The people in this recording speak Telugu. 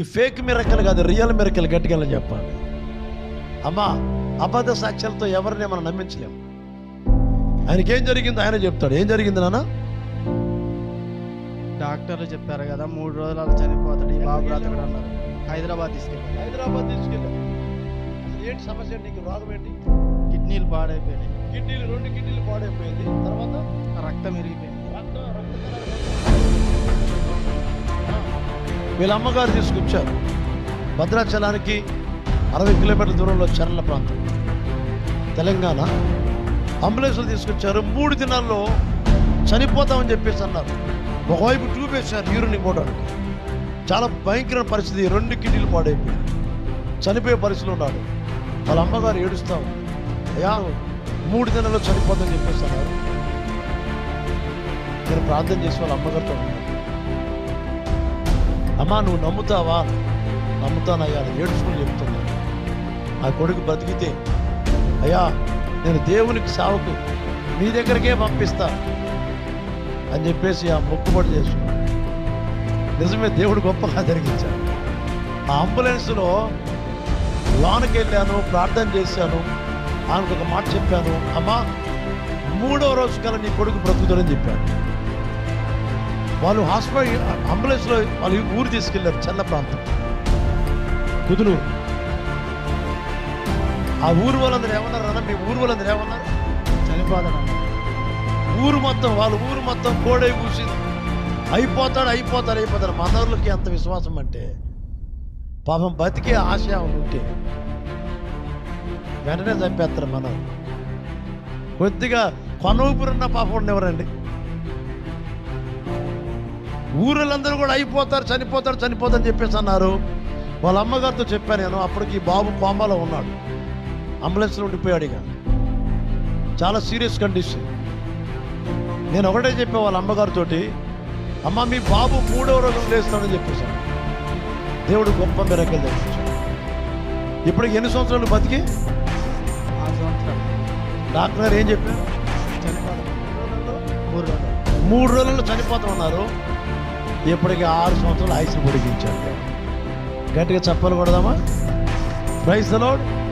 ఈ ఫేక్ మిరకలు కాదు రియల్ మిరకలు గట్టిగా చెప్పాలి. అమ్మా అబద్ధ సాక్ష్యాలతో ఎవరిని మనం నమ్మించలేము. ఆయనకి ఏం జరిగిందో ఆయన చెప్తాడు. ఏం జరిగింది నాన్న? డాక్టర్లు చెప్పారు కదా మూడు రోజులు అలా చనిపోతాడు ఈ బాబు బ్రతకడు అన్నారు. హైదరాబాద్ తీసుకెళ్ళి హైదరాబాద్ తీసుకెళ్ళా ఏంటి సమస్య? నీకు రోగం ఏంటి? కిడ్నీలు పాడైపోయినాయి. కిడ్నీలు రెండు కిడ్నీలు పాడైపోయింది. తర్వాత? రక్తం ఇరిగిపోయింది. రక్తం రక్త. వీళ్ళ అమ్మగారు తీసుకొచ్చారు. భద్రాచలానికి అరవై కిలోమీటర్ల దూరంలో చర్ల ప్రాంతం. తెలంగాణ అంబులెన్స్లు తీసుకొచ్చారు. మూడు దినాల్లో చనిపోతామని చెప్పేసి అన్నారు. ఒకవైపు ట్యూబ్ వేశారు యూరిన్ ఇవ్వడానికి చాలా భయంకర పరిస్థితి. రెండు కిడ్నీలు పాడైపోయి చనిపోయే పరిస్థితులు ఉన్నాడు. వాళ్ళ అమ్మగారు ఏడుస్తాం అయ్యా మూడు దినాల్లో చనిపోతామని చెప్పేసి అన్నారు. నేను ప్రార్థన చేసి వాళ్ళ అమ్మగారితో ఉన్నాను. అమ్మా నువ్వు నమ్ముతావా? నమ్ముతానయ్యా అని ఏడుచుకుని చెప్తున్నాను ఆ కొడుకు బ్రతికితే అయ్యా నేను దేవునికి సావుకు మీ దగ్గరికే పంపిస్తా అని చెప్పేసి ఆ మొక్కుబడి చేసుకున్నాను నిజమే దేవుడు గొప్పగా జరిగించాడు. ఆ అంబులెన్స్లో లోనకి వెళ్ళాను ప్రార్థన చేశాను ఆమెకు ఒక మాట చెప్పాను. అమ్మా మూడో రోజు కల నీ కొడుకు బ్రతుకుతాడని చెప్పాను వాళ్ళు హాస్పిటల్ అంబులెన్స్లో వాళ్ళు ఊరు తీసుకెళ్ళారు చల్ల ప్రాంతం. కుదురు ఆ ఊరు వాళ్ళందరూ ఏమన్నారు అన్న? మీ ఊరు వాళ్ళందరూ ఏమన్నారు? చనిపోదన ఊరు మొత్తం వాళ్ళ ఊరు మొత్తం కోడై కూసింది అయిపోతాడు అయిపోతాడు అయిపోతాడు. మనోళ్ళకి ఎంత విశ్వాసం అంటే పాపం బతికే ఆశ ఉంటే వెంటనే చంపేస్తారు మనం కొద్దిగా కొన ఊపిరున్న పాపం ఎవరండి ఊరులందరూ కూడా అయిపోతారు చనిపోతారు చనిపోతారు అని చెప్పేసి అన్నారు. వాళ్ళ అమ్మగారితో చెప్పాను నేను అప్పటికి బాబు కోమాలో ఉన్నాడు. అంబులెన్స్లో ఉండిపోయాడు ఇక. చాలా సీరియస్ కండిషన్. నేను ఒకటే చెప్పా వాళ్ళ అమ్మగారితోటి అమ్మ మీ బాబు మూడవ రోజు లేస్తాడని చెప్పేశాను దేవుడు గొప్ప మెరకలు తెప్పించాడు ఇప్పుడు ఎన్ని సంవత్సరాలు బతికి? డాక్టర్ గారు ఏం చెప్పారు? మూడు రోజులు మూడు రోజుల్లో చనిపోతామన్నారు ఇప్పటికి ఆరు సంవత్సరాలు ఆయుష్ పొడిగించాడు. గట్టిగా చెప్పలు కొడదామా? Praise load